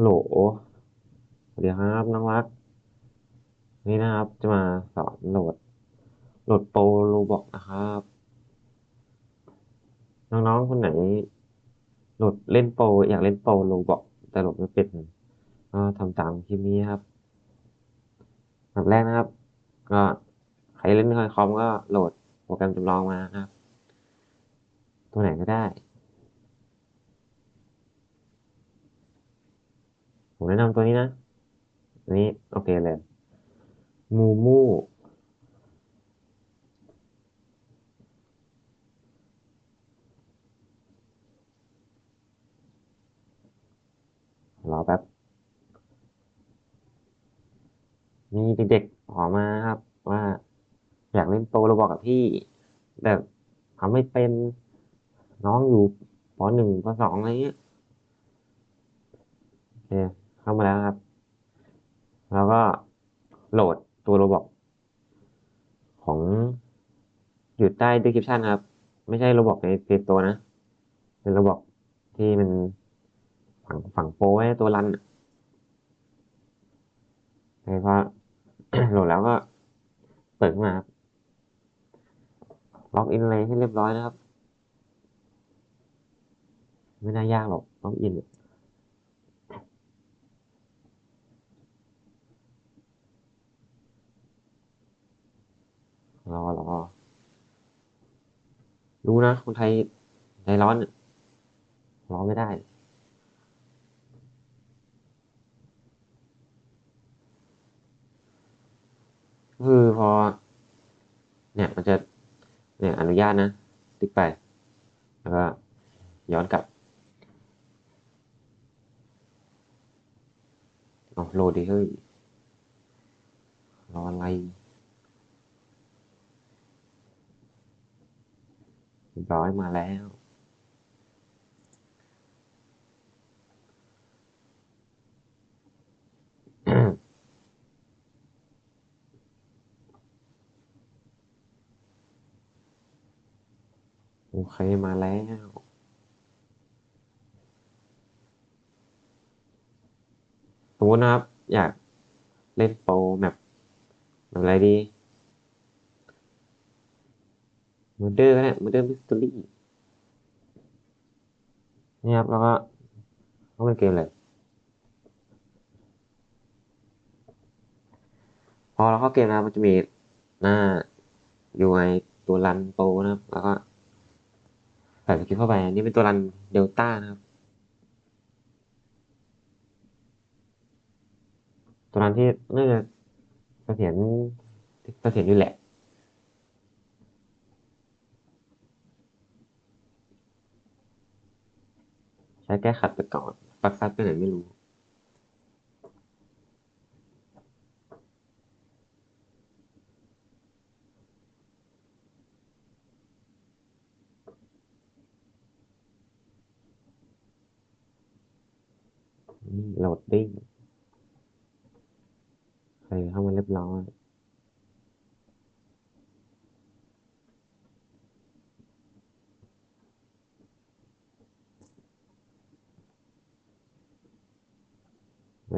โหลสวัสดีครับน้องรัก นี่นะครับจะมาสอนโหลด โหลดโปรโรบอกนะครับ น้องๆคนไหน โหลดเล่นโปรอยากเล่นโปรโรบอกแต่โหลดไม่เป็นก็ทำตามคลิปนี้ครับแบบแรกนะครับ ก็ใครเล่นคอมก็โหลดโปรแกรมจำลองมาครับ ตัวไหนก็ได้ ผม แนะนำตัวนี้นะ อันนี้โอเคเลย มูมู รอแป๊บ มีเด็กๆขอมาครับว่า อยากเล่นโปรโรบอกกับพี่แต่ทำไม่เป็นน้องอยู่ปหนึ่งปสองอะไรเงี้ยโอ เข้ามาแล้วครับ แล้วก็โหลดตัวโรบอกของอยู่ใต้ description ครับ ไม่ใช่โรบอกในเพจตัวนะ เป็นโรบอกที่มันฝังฝังโปรไว้ตัวรันพอโหลดแล้วก็เปิดมาครับล็อกอินอะไรให้เรียบร้อยนะครับ ไม่น่ายากหรอกล็อกอิน รอรอรู้นะคนไทยใจร้อนอะรอไม่ได้คือพอ เนี่ยมันจะเนี่ยอนุญาตนะ ติ๊กไป แล้วก็ย้อนกลับเอาโหลดดิเฮ้ยรออะไร รียบร้อยมาแล้ว โอเคมาแล้วสมมตินะครับ อยากเล่นโปรแบบแบบอะไรดี ม u เดอร์ก็ได้ม u เดอร์มิส t ต r รี่นี่ครับ แล้วก็เขาเป็นเกมเลยพอเราเข้าเกมนะครับมันจะมีหน้า UI ตัวรันโปนะครับ แล้วก็ใส่สคริปเข้าไป อันนี้เป็นตัวรันเดลต้านะครับ ตัวรันที่น่าจะเสถียรเสถียรอยู่แหละ ใช้แก้ขัดไปก่อน ปักซัดไปไหนไม่รู้ นี่โหลดดิ้งใครเข้ามาเรียบร้อย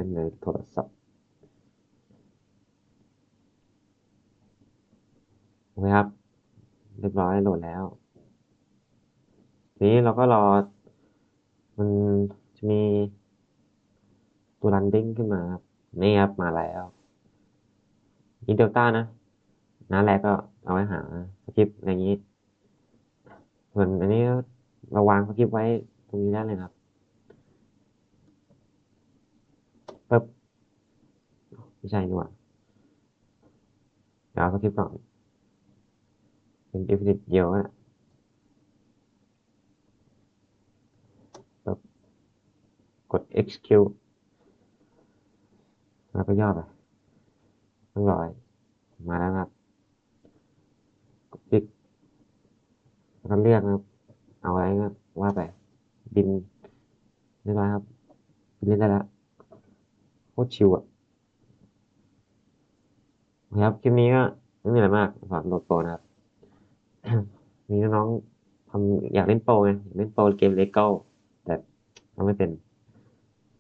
ล่นในโทรศัพท์โอเคครับ เรียบร้อยโหลดแล้ว ทีนี้เราก็รอ มันจะมีตัวรันดิ้งขึ้นมาครับนี่ครับมาแล้วนี่เดลต้านะน้าแรกก็เอาไว้หาสคริปต์อะไรอย่างนี้ ส่วนอันนี้เราวางสคริปต์ไว้ตรงนี้ได้เลยครับ ปึ๊บไม่ใช่นี่หว่าเดี๋ยวสคริปต์ก่อนเป็น definite เดียวนะปึ๊บกด execute แล้วก็ย่อไปเรียบร้อย มาแล้วครับกดคลิกแล้วก็เลือกนะครับ เอาอะไรก็ว่าไป บินเรียบร้อยครับบินได้แล้ว ตรชิวอะครับ คลิปนี้ก็ไม่มีอะไรมากสอนโหลดโปรนะครับ มีน้องๆทำอยากเล่นโปรไงอยากเล่นโปรเกมเลโก้แต่ทำไม่เป็น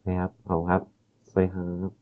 นะครับขอบคุณครับ สวัสดีครับ